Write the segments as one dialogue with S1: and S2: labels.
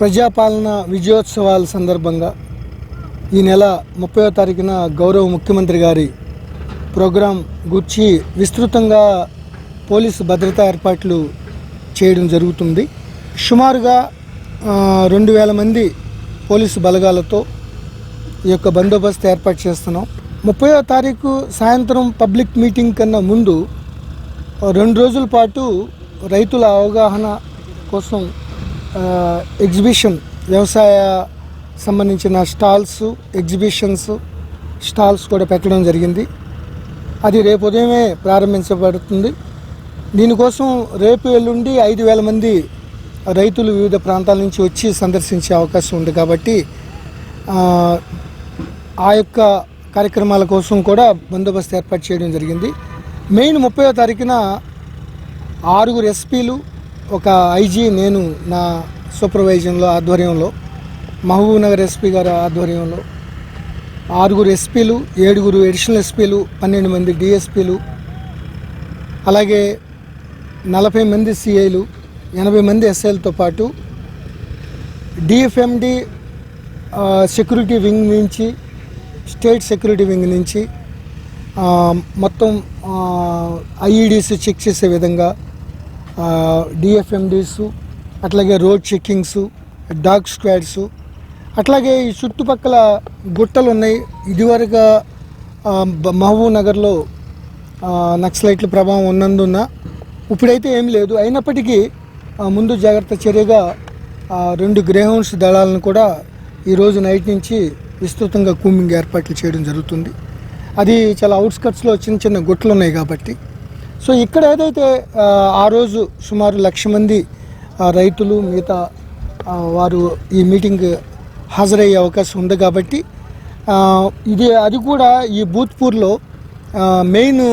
S1: ప్రజాపాలన విజయోత్సవాల సందర్భంగా ఈ నెల ముప్పైవ తారీఖున గౌరవ ముఖ్యమంత్రి గారి ప్రోగ్రాం గుర్చి విస్తృతంగా పోలీసు భద్రతా ఏర్పాట్లు చేయడం జరుగుతుంది. సుమారుగా రెండు వేల మంది పోలీసు బలగాలతో ఈ యొక్క బందోబస్తు ఏర్పాటు చేస్తున్నాం. ముప్పైవ తారీఖు సాయంత్రం పబ్లిక్ మీటింగ్ కన్నా ముందు రెండు రోజుల పాటు రైతుల అవగాహన కోసం ఎగ్జిబిషన్ వ్యవసాయ సంబంధించిన స్టాల్స్ ఎగ్జిబిషన్స్ స్టాల్స్ కూడా పెట్టడం జరిగింది. అది రేపు ఉదయమే ప్రారంభించబడుతుంది. దీనికోసం రేపు ఎల్లుండి ఐదు వేల మంది రైతులు వివిధ ప్రాంతాల నుంచి వచ్చి సందర్శించే అవకాశం ఉంది కాబట్టి ఆ, యొక్క కార్యక్రమాల కోసం కూడా బందోబస్తు ఏర్పాటు చేయడం జరిగింది. మెయిన్ ముప్పై తారీఖున ఆరుగురు ఎస్పీలు ఒక ఐజీ నేను నా సూపర్వైజన్లో ఆధ్వర్యంలో మహబూబ్ నగర్ ఎస్పీ గారి ఆధ్వర్యంలో ఆరుగురు ఎస్పీలు ఏడుగురు అడిషనల్ ఎస్పీలు పన్నెండు మంది డిఎస్పీలు అలాగే నలభై మంది సిఐలు ఎనభై మంది ఎస్ఐలతో పాటు డిఎఫ్ఎండి సెక్యూరిటీ వింగ్ నుంచి స్టేట్ సెక్యూరిటీ వింగ్ నుంచి మొత్తం ఐఈడీస్ చెక్ చేసే విధంగా డిఎఫ్ఎండీస్ అట్లాగే రోడ్ చెక్కింగ్స్ డాగ్ స్క్వాడ్స్ అట్లాగే ఈ చుట్టుపక్కల గుట్టలు ఉన్నాయి. ఇదివరకు మహబూబ్ నగర్లో నక్సలైట్ల ప్రభావం ఉన్నందున ఇప్పుడైతే ఏం లేదు. అయినప్పటికీ ముందు జాగ్రత్త చర్యగా రెండు గ్రేహౌండ్స్ దళాలను కూడా ఈరోజు నైట్ నుంచి విస్తృతంగా కూమింగ్ ఏర్పాట్లు చేయడం జరుగుతుంది. అది చాలా అవుట్స్కట్స్లో చిన్న చిన్న గుట్లు ఉన్నాయి కాబట్టి సో ఇక్కడ ఏదైతే ఆ, రోజు సుమారు లక్ష మంది రైతులు మిగతా వారు ఈ మీటింగ్ హాజరయ్యే అవకాశం ఉంది కాబట్టి ఇది అది కూడా ఈ భూత్పూర్లో మెయిన్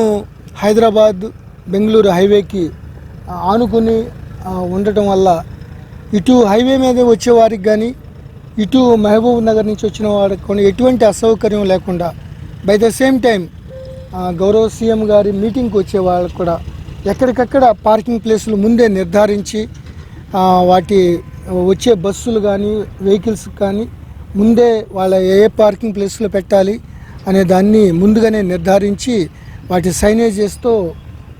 S1: హైదరాబాద్ బెంగళూరు హైవేకి ఆనుకుని ఉండటం వల్ల ఇటు హైవే మీద వచ్చే వారికి కానీ ఇటు మహబూబ్ నగర్ నుంచి వచ్చిన వారికి కూడా ఎటువంటి అసౌకర్యం లేకుండా బై ద సేమ్ టైం గౌరవ సీఎం గారి మీటింగ్కి వచ్చే వాళ్ళకు కూడా ఎక్కడికక్కడ పార్కింగ్ ప్లేసులు ముందే నిర్ధారించి వాటి వచ్చే బస్సులు కానీ వెహికల్స్ కానీ ముందే వాళ్ళ ఏ ఏ పార్కింగ్ ప్లేస్లో పెట్టాలి అనే దాన్ని ముందుగానే నిర్ధారించి వాటి సైనేజెస్తో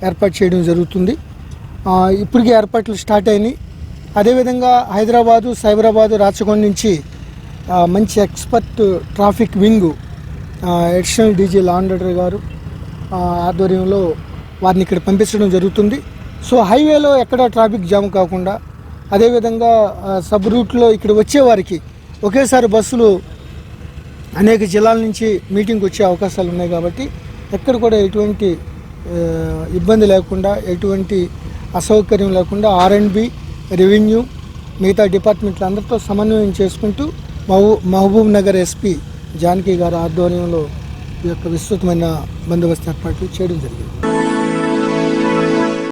S1: ఏర్పాటు చేయడం జరుగుతుంది. ఇప్పటికే ఏర్పాట్లు స్టార్ట్ అయినాయి. అదేవిధంగా హైదరాబాదు సైబరాబాదు రాచకొండ నుంచి మంచి expert traffic wing additional DG launder గారు ఆధ్వర్యంలో వారిని ఇక్కడ పంపించడం జరుగుతుంది. సో హైవేలో ఎక్కడ ట్రాఫిక్ జామ్ కాకుండా అదేవిధంగా సబ్ రూట్లో ఇక్కడ వచ్చేవారికి ఒకేసారి బస్సులు అనేక జిల్లాల నుంచి మీటింగ్కి వచ్చే అవకాశాలు ఉన్నాయి కాబట్టి ఎక్కడ కూడా ఎటువంటి ఇబ్బంది లేకుండా ఎటువంటి అసౌకర్యం లేకుండా ఆర్ రెవెన్యూ మిగతా డిపార్ట్మెంట్లు అందరితో సమన్వయం చేసుకుంటూ మహబూబ్ నగర్ ఎస్పీ జానకి గారి ఆధ్వర్యంలో యొక్క విస్తృతమైన బందోబస్తు ఏర్పాట్లు చేయడం జరిగింది.